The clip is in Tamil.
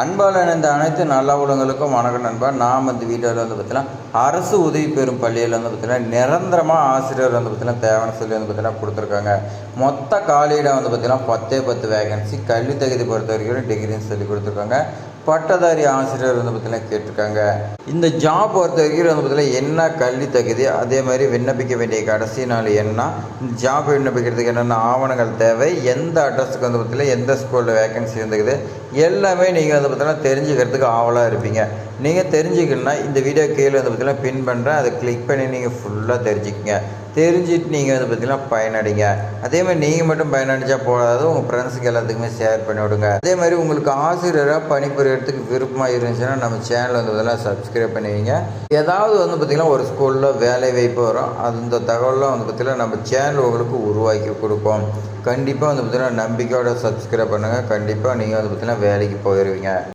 அன்பால் இணைந்த அனைத்து நல்ல உலகங்களுக்கும் வணக்கம் நண்பா. நாம் வந்து வீடியோவில் வந்து பார்த்தீங்கன்னா அரசு உதவி பெறும் பள்ளியில் வந்து பார்த்தீங்கன்னா நிரந்தரமாக ஆசிரியர் வந்து பார்த்தீங்கன்னா தேவையான சொல்லி வந்து பார்த்தீங்கன்னா கொடுத்துருக்காங்க. மொத்த காலியிடம் வந்து பார்த்தீங்கன்னா பத்தே பத்து வேகன்சி கல்வி தகுதி பொறுத்த வரைக்கும் டிகிரின்னு சொல்லி கொடுத்துருக்காங்க. பட்டதாரி ஆசிரியர் வந்து பார்த்தீங்கன்னா கேட்டிருக்காங்க. இந்த ஜாப் பொறுத்த வரைக்கும் வந்து பார்த்தீங்கன்னா என்ன கல்வி தகுதி அதே மாதிரி விண்ணப்பிக்க வேண்டிய கடைசி நாள் என்ன இந்த ஜாப் விண்ணப்பிக்கிறதுக்கு என்னென்ன ஆவணங்கள் தேவை எந்த அட்ரஸுக்கு வந்து பார்த்தீங்கன்னா எந்த ஸ்கூலில் வேகன்சி வந்துக்குது எல்லாமே நீங்கள் வந்து பார்த்தீங்கன்னா தெரிஞ்சுக்கிறதுக்கு ஆவலாக இருப்பீங்க. நீங்கள் தெரிஞ்சுக்கணுன்னா இந்த வீடியோ கீழே வந்து பார்த்தீங்கன்னா பின் பண்ணுறேன் அதை கிளிக் பண்ணி நீங்கள் ஃபுல்லாக தெரிஞ்சுக்கங்க. தெரிஞ்சுட்டு நீங்கள் வந்து பார்த்தீங்கன்னா பயனடைங்க. அதே மாதிரி நீங்கள் மட்டும் பயனடைஞ்சா போகாது உங்கள் ஃப்ரெண்ட்ஸுக்கு எல்லாத்துக்குமே ஷேர் பண்ணி விடுங்க. அதே மாதிரி உங்களுக்கு ஆசிரியராக பணிபுரியறதுக்கு விருப்பமாக இருந்துச்சுன்னா நம்ம சேனல் வந்து பார்த்தீங்கன்னா சப்ஸ்கிரைப் பண்ணுவீங்க ஏதாவது வந்து பார்த்திங்கன்னா ஒரு ஸ்கூலில் வேலை வாய்ப்பு வரும். அந்த தகவலாம் வந்து பார்த்திங்கன்னா நம்ம சேனல் உங்களுக்கு உருவாக்கி கொடுப்போம். கண்டிப்பாக வந்து பார்த்திங்கன்னா நம்பிக்கையோட சப்ஸ்கிரைப் பண்ணுங்கள் கண்டிப்பாக நீங்கள் வந்து பார்த்திங்கன்னா வேலைக்கு போயிடுவீங்க